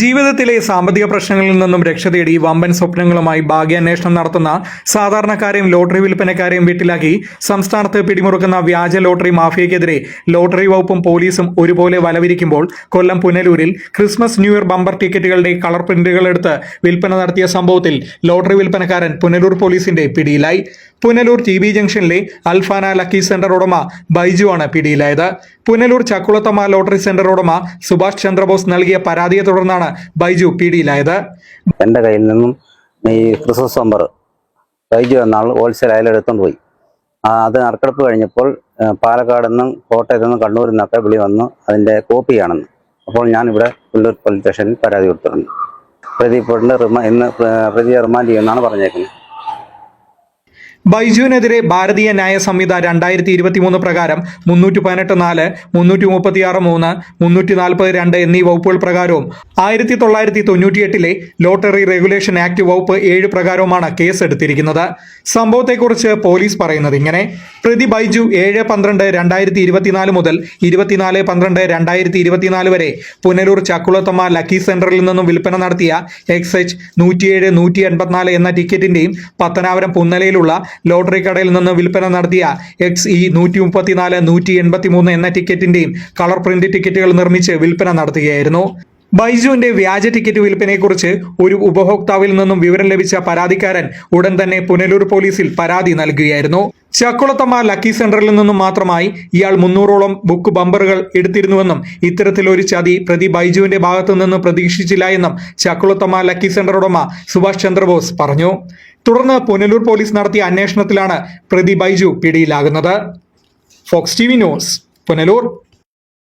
ജീവിതത്തിലെ സാമ്പത്തിക പ്രശ്നങ്ങളിൽ നിന്നും രക്ഷ തേടി വമ്പൻ സ്വപ്നങ്ങളുമായി ഭാഗ്യാന്വേഷണം നടത്തുന്ന സാധാരണക്കാരെയും ലോട്ടറി വിൽപ്പനക്കാരെയും വീട്ടിലാക്കി സംസ്ഥാനത്ത് പിടിമുറുക്കുന്ന വ്യാജ ലോട്ടറി മാഫിയക്കെതിരെ ലോട്ടറി വകുപ്പും പോലീസും ഒരുപോലെ വലവിരിക്കുമ്പോൾ കൊല്ലം പുനലൂരിൽ ക്രിസ്മസ് ന്യൂ ഇയർ ബമ്പർ ടിക്കറ്റുകളുടെ കളർ പ്രിന്റുകൾ എടുത്ത് വിൽപ്പന നടത്തിയ സംഭവത്തിൽ ലോട്ടറി വിൽപ്പനക്കാരൻ പുനലൂർ പോലീസിന്റെ പിടിയിലായി. പുനലൂർ ടി ബി ജംഗ്ഷനിലെ അൽഫാന ലക്കി സെന്റർ ഉടമ ബൈജു ആണ് പിടിയിലായത്. പുനലൂർ ചക്കുളത്തമ്മ ലോട്ടറി സെന്റർ ഉടമ സുഭാഷ് ചന്ദ്രബോസ് നൽകിയ പരാതിയെ തുടർന്നാണ് ബൈജു പിടിയിലായത്. എന്റെ കയ്യിൽ നിന്നും ഈ ക്രിസ്മസ് നമ്പർ ബൈജു എന്നാൾ ഹോൾസെയിൽ അയാൾ എടുത്തുകൊണ്ട് പോയി. അത് നറുക്കെടുപ്പ് കഴിഞ്ഞപ്പോൾ പാലക്കാട് നിന്നും കോട്ടയത്ത് നിന്നും കണ്ണൂരിൽ നിന്നൊക്കെ വിളി വന്നു അതിന്റെ കോപ്പിയാണെന്ന് അപ്പോൾ ഞാനിവിടെ പുല്ലൂർ പോലീസ് സ്റ്റേഷനിൽ പരാതി കൊടുത്തിട്ടുണ്ട്. പ്രതി ഇന്ന് പ്ര- പ്രതിയെ റിമാൻഡ് ചെയ്യുമെന്നാണ് പറഞ്ഞേക്കുന്നത്. ബൈജുവിനെതിരെ ഭാരതീയ ന്യായ സംഹിത രണ്ടായിരത്തി ഇരുപത്തി മൂന്ന് പ്രകാരം മുന്നൂറ്റി പതിനെട്ട് നാല് മുന്നൂറ്റി മുപ്പത്തിയാറ് മൂന്ന് മുന്നൂറ്റി നാൽപ്പത് രണ്ട് എന്നീ വകുപ്പുകൾ പ്രകാരവും ആയിരത്തി തൊള്ളായിരത്തി തൊണ്ണൂറ്റിയെട്ടിലെ ലോട്ടറി റെഗുലേഷൻ ആക്ട് വകുപ്പ് ഏഴ് പ്രകാരവുമാണ് കേസ് എടുത്തിരിക്കുന്നത് സംഭവത്തെക്കുറിച്ച് പോലീസ് പറയുന്നത് ഇങ്ങനെ. പ്രതി ബൈജു ഏഴ് പന്ത്രണ്ട് രണ്ടായിരത്തി ഇരുപത്തിനാല് മുതൽ ഇരുപത്തിനാല് പന്ത്രണ്ട് രണ്ടായിരത്തി ഇരുപത്തിനാല് വരെ പുനലൂർ ചക്കുളത്തമ്മ ലക്കി സെന്ററിൽ നിന്നും വിൽപ്പന നടത്തിയ എക്സ് എച്ച് നൂറ്റിയേഴ് നൂറ്റി എൺപത്തിനാല് എന്ന ടിക്കറ്റിന്റെയും പത്തനാപുരം പുന്നലയിലുള്ള ലോട്ടറി കടയിൽ നിന്ന് വിൽപ്പന നടത്തിയ എക്സ് ഇ നൂറ്റി മുപ്പത്തിനാല് നൂറ്റി എൺപത്തി മൂന്ന് എന്ന ടിക്കറ്റിന്റെയും കളർ പ്രിന്റ് ടിക്കറ്റുകൾ നിർമ്മിച്ച് വിൽപ്പന നടത്തുകയായിരുന്നു. ബൈജുവിന്റെ വ്യാജ ടിക്കറ്റ് വിൽപ്പനയെക്കുറിച്ച് ഒരു ഉപഭോക്താവിൽ നിന്നും വിവരം ലഭിച്ച പരാതിക്കാരൻ ഉടൻ തന്നെ പുനലൂർ പോലീസിൽ പരാതി നൽകുകയായിരുന്നു. ചക്കുളത്തമ്മ ലക്കി സെന്ററിൽ നിന്നും മാത്രമായി ഇയാൾ മുന്നൂറോളം ബുക്ക് ബമ്പറുകൾ എടുത്തിരുന്നുവെന്നും ഇത്തരത്തിലൊരു ചതി പ്രതി ബൈജുവിന്റെ ഭാഗത്തു നിന്നും പ്രതീക്ഷിച്ചില്ല എന്നും ചക്കുളത്തമ്മ ലക്കി സെന്റർ ഉടമ സുഭാഷ് ചന്ദ്രബോസ് പറഞ്ഞു. തുടർന്ന് പുനലൂർ പോലീസ് നടത്തിയ അന്വേഷണത്തിലാണ് പ്രതി Baiju പിടിയിലാകുന്നത്. Fox T news Punalur.